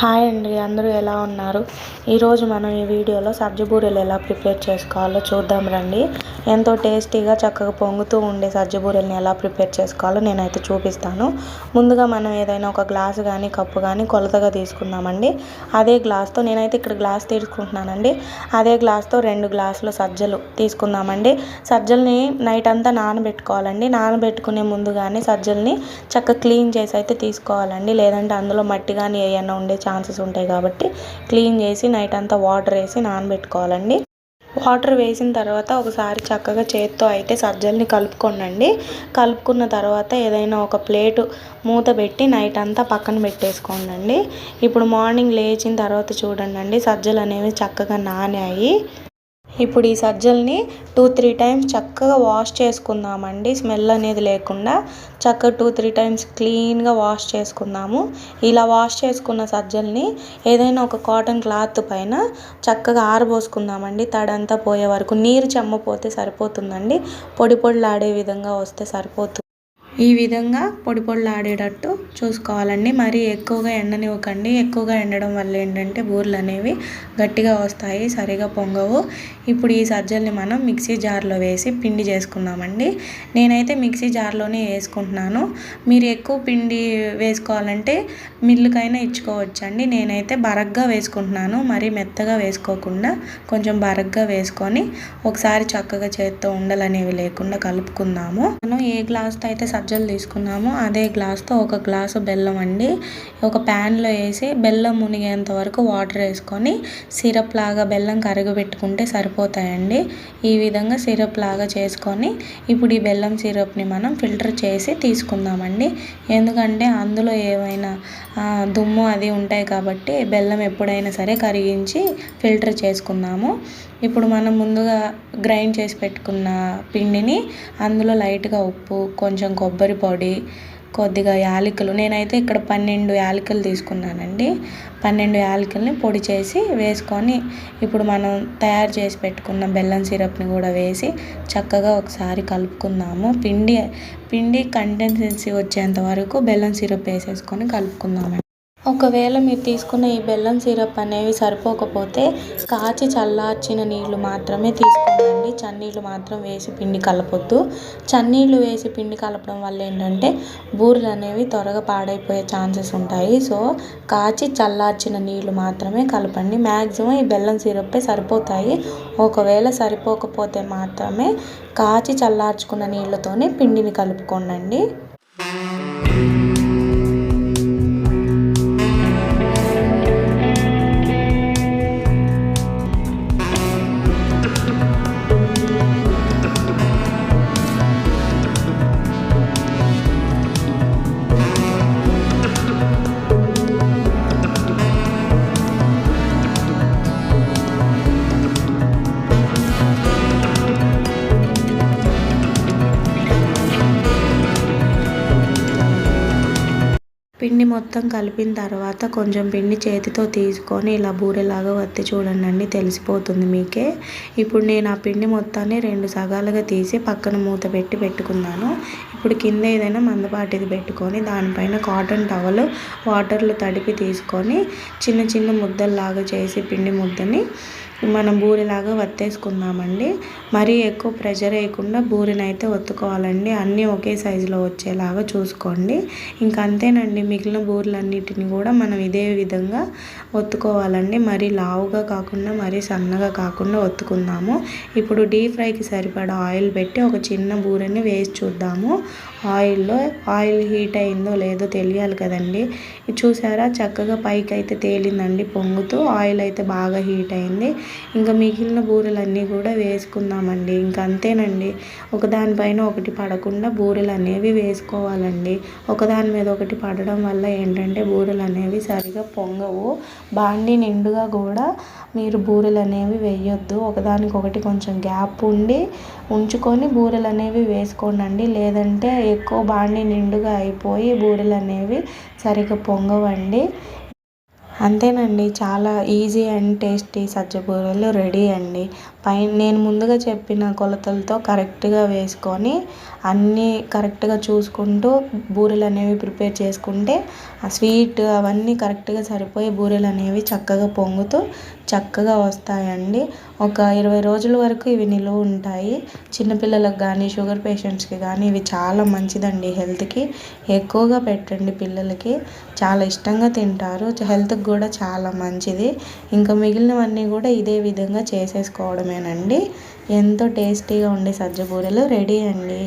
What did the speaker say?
Hi అండి అందరూ ఎలా ఉన్నారు? ఈరోజు మనం ఈ వీడియోలో సబ్జీ బూరెలు ఎలా ప్రిపేర్ చేసుకోవాలో చూద్దాం రండి. ఎంతో టేస్టీగా చక్కగా పొంగుతూ ఉండే సజ్జ బూరెల్ని ఎలా ప్రిపేర్ చేసుకోవాలో నేనైతే చూపిస్తాను. ముందుగా మనం ఏదైనా ఒక గ్లాసు కానీ కప్పు కానీ కొలతగా తీసుకుందామండి. అదే గ్లాస్తో నేనైతే ఇక్కడ గ్లాస్ తీసుకుంటున్నానండి. అదే గ్లాస్తో రెండు గ్లాసులు సజ్జలు తీసుకుందామండి. సజ్జల్ని నైట్ అంతా నానబెట్టుకోవాలండి. నానబెట్టుకునే ముందుగానే సజ్జల్ని చక్కగా క్లీన్ చేసి అయితే తీసుకోవాలండి. లేదంటే అందులో మట్టి కానీ ఏమైనా ఉండే ఛాన్సెస్ ఉంటాయి కాబట్టి క్లీన్ చేసి నైట్ అంతా వాటర్ వేసి నానబెట్టుకోవాలండి. వాటర్ వేసిన తర్వాత ఒకసారి చక్కగా చేత్తో అయితే సజ్జల్ని కలుపుకోండి కలుపుకున్న తర్వాత ఏదైనా ఒక ప్లేటు మూత పెట్టి నైట్ అంతా పక్కన పెట్టేసుకోండి ఇప్పుడు మార్నింగ్ లేచిన తర్వాత చూడండి సజ్జలు అనేవి చక్కగా నానాయి. ఇప్పుడు ఈ సజ్జల్ని టూ త్రీ టైమ్స్ చక్కగా వాష్ చేసుకుందామండి. స్మెల్ అనేది లేకుండా చక్కగా టూ త్రీ టైమ్స్ క్లీన్గా వాష్ చేసుకుందాము. ఇలా వాష్ చేసుకున్న సజ్జల్ని ఏదైనా ఒక కాటన్ క్లాత్ పైన చక్కగా ఆరబోసుకుందామండి. తడంతా పోయే వరకు నీరు చెమ్మపోతే సరిపోతుందండి. పొడి పొడిలాడే విధంగా వస్తే సరిపోతుంది. ఈ విధంగా పొడి పొడిలాడేటట్టు చూసుకోవాలండి. మరీ ఎక్కువగా ఎండనివ్వకండి. ఎక్కువగా ఎండడం వల్ల ఏంటంటే బూరెలు అనేవి గట్టిగా వస్తాయి సరిగా పొంగవు. ఇప్పుడు ఈ సజ్జల్ని మనం మిక్సీ జార్లో వేసి పిండి చేసుకుందామండి. నేనైతే మిక్సీ జార్లోనే వేసుకుంటున్నాను. మీరు ఎక్కువ పిండి వేసుకోవాలంటే మిల్లుకైనా ఇచ్చుకోవచ్చండి. నేనైతే బరగ్గా వేసుకుంటున్నాను. మరీ మెత్తగా వేసుకోకుండా కొంచెం బరగ్గా వేసుకొని ఒకసారి చక్కగా చేత్తో ఉండలనేవి లేకుండా కలుపుకుందాము. మనం ఏ గ్లాస్తో అయితే సజ్జలు తీసుకున్నాము. అదే గ్లాస్తో ఒక గ్లాసు బెల్లం అండి. ఒక ప్యాన్లో వేసి బెల్లం మునిగేంత వరకు వాటర్ వేసుకొని సిరప్ లాగా బెల్లం కరగబెట్టుకుంటే సరిపోతాయండి. ఈ విధంగా సిరప్ లాగా చేసుకొని ఇప్పుడు ఈ బెల్లం సిరప్ని మనం ఫిల్టర్ చేసి తీసుకుందామండి. ఎందుకంటే అందులో ఏమైనా దుమ్ము అది ఉంటాయి కాబట్టి బెల్లం ఎప్పుడైనా సరే కరిగించి ఫిల్టర్ చేసుకుందాము. ఇప్పుడు మనం ముందుగా గ్రైండ్ చేసి పెట్టుకున్న పిండిని అందులో లైట్గా ఉప్పు కొంచెం కొబ్బరి కొబ్బరి పొడి కొద్దిగా యాలకులు. నేనైతే ఇక్కడ పన్నెండు యాలకులు తీసుకున్నానండి. పన్నెండు యాలకుల్ని పొడి చేసి వేసుకొని ఇప్పుడు మనం తయారు చేసి పెట్టుకున్న బెల్లం సిరప్ని కూడా వేసి చక్కగా ఒకసారి కలుపుకుందాము. పిండి పిండి కంటెన్సెన్సీ వచ్చేంత వరకు బెల్లం సిరప్ వేసేసుకొని కలుపుకుందాము ఒకవేళ మీరు తీసుకున్న ఈ బెల్లం సిరప్ అనేవి సరిపోకపోతే కాచి చల్లార్చిన నీళ్ళు మాత్రమే తీసుకోండి. చన్నీళ్ళు మాత్రం వేసి పిండి కలపొద్దు. చన్నీళ్ళు వేసి పిండి కలపడం వల్ల ఏంటంటే బూరెలు అనేవి త్వరగా పాడైపోయే ఛాన్సెస్ ఉంటాయి. సో కాచి చల్లార్చిన నీళ్ళు మాత్రమే కలపండి. మ్యాక్సిమం ఈ బెల్లం సిరప్పే సరిపోతాయి. ఒకవేళ సరిపోకపోతే మాత్రమే కాచి చల్లార్చుకున్న నీళ్ళతోనే పిండిని కలుపుకోండి పిండి మొత్తం కలిపిన తర్వాత కొంచెం పిండి చేతితో తీసుకొని ఇలా బూరెలాగా వత్తి చూడండి తెలిసిపోతుంది మీకే. ఇప్పుడు నేను ఆ పిండి మొత్తాన్ని రెండు సగాలుగా తీసి పక్కన మూత పెట్టి పెట్టుకున్నాను. ఇప్పుడు కింద ఏదైనా మందపాటిది పెట్టుకొని దానిపైన కాటన్ టవల్ వాటర్లో తడిపి తీసుకొని చిన్న చిన్న ముద్దల్లాగా చేసి పిండి ముద్దని మనం బూరెలాగా వత్తేసుకుందామండి. మరీ ఎక్కువ ప్రెషర్ వేయకుండా బూరెనైతే అయితే ఒత్తుకోవాలండి. అన్నీ ఒకే సైజులో వచ్చేలాగా చూసుకోండి. ఇంకా అంతేనండి మిగిలిన బూరెలన్నిటిని కూడా మనం ఇదే విధంగా ఒత్తుకోవాలండి. మరీ లావుగా కాకుండా మరీ సన్నగా కాకుండా ఒత్తుకుందాము. ఇప్పుడు డీప్ ఫ్రైకి సరిపడా ఆయిల్ పెట్టి ఒక చిన్న బూరెని వేసి చూద్దాము. ఆయిల్లో ఆయిల్ హీట్ అయిందో లేదో తెలియాలి కదండి. చూసారా? చక్కగా పైకి అయితే తేలిందండి పొంగుతూ. ఆయిల్ అయితే బాగా హీట్ అయింది. ఇంకా మిగిలిన బూరెలన్నీ కూడా వేసుకుందామండి. ఇంకా అంతేనండి. ఒకదానిపైన ఒకటి పడకుండా బూరెలు అనేవి వేసుకోవాలండి. ఒకదాని మీద ఒకటి పడడం వల్ల ఏంటంటే బూరెలు అనేవి సరిగా పొంగవు. బాండి నిండుగా కూడా మీరు బూరెలు అనేవి వేయొద్దు. ఒకదానికొకటి కొంచెం గ్యాప్ ఉండి ఉంచుకొని బూరెలు అనేవి వేసుకోండి లేదంటే ఎక్కువ బాండి నిండుగా అయిపోయి బూరెలు అనేవి సరిగ్గా పొంగవండి. అంతేనండి. చాలా ఈజీ అండ్ టేస్టీ సజ్జ బూరెలు రెడీ అండి. పైన నేను ముందుగా చెప్పిన కొలతలతో కరెక్ట్గా వేసుకొని అన్నీ కరెక్ట్గా చూసుకుంటూ బూరెలు అనేవి ప్రిపేర్ చేసుకుంటే ఆ స్వీట్ అవన్నీ కరెక్ట్గా సరిపోయి బూరెలు అనేవి చక్కగా పొంగుతూ చక్కగా వస్తాయండి. ఒక ఇరవై రోజుల వరకు ఇవి నిలువ ఉంటాయి. చిన్నపిల్లలకు కానీ షుగర్ పేషెంట్స్కి కానీ ఇవి చాలా మంచిదండి హెల్త్కి. ఎక్కువగా పెట్టండి పిల్లలకి. చాలా ఇష్టంగా తింటారు. హెల్త్కి కూడా చాలా మంచిది. ఇంకా మిగిలినవన్నీ కూడా ఇదే విధంగా చేసేసుకోవడమేనండి. ఎంతో టేస్టీగా ఉండే సజ్జ బూరెలు రెడీ అండి.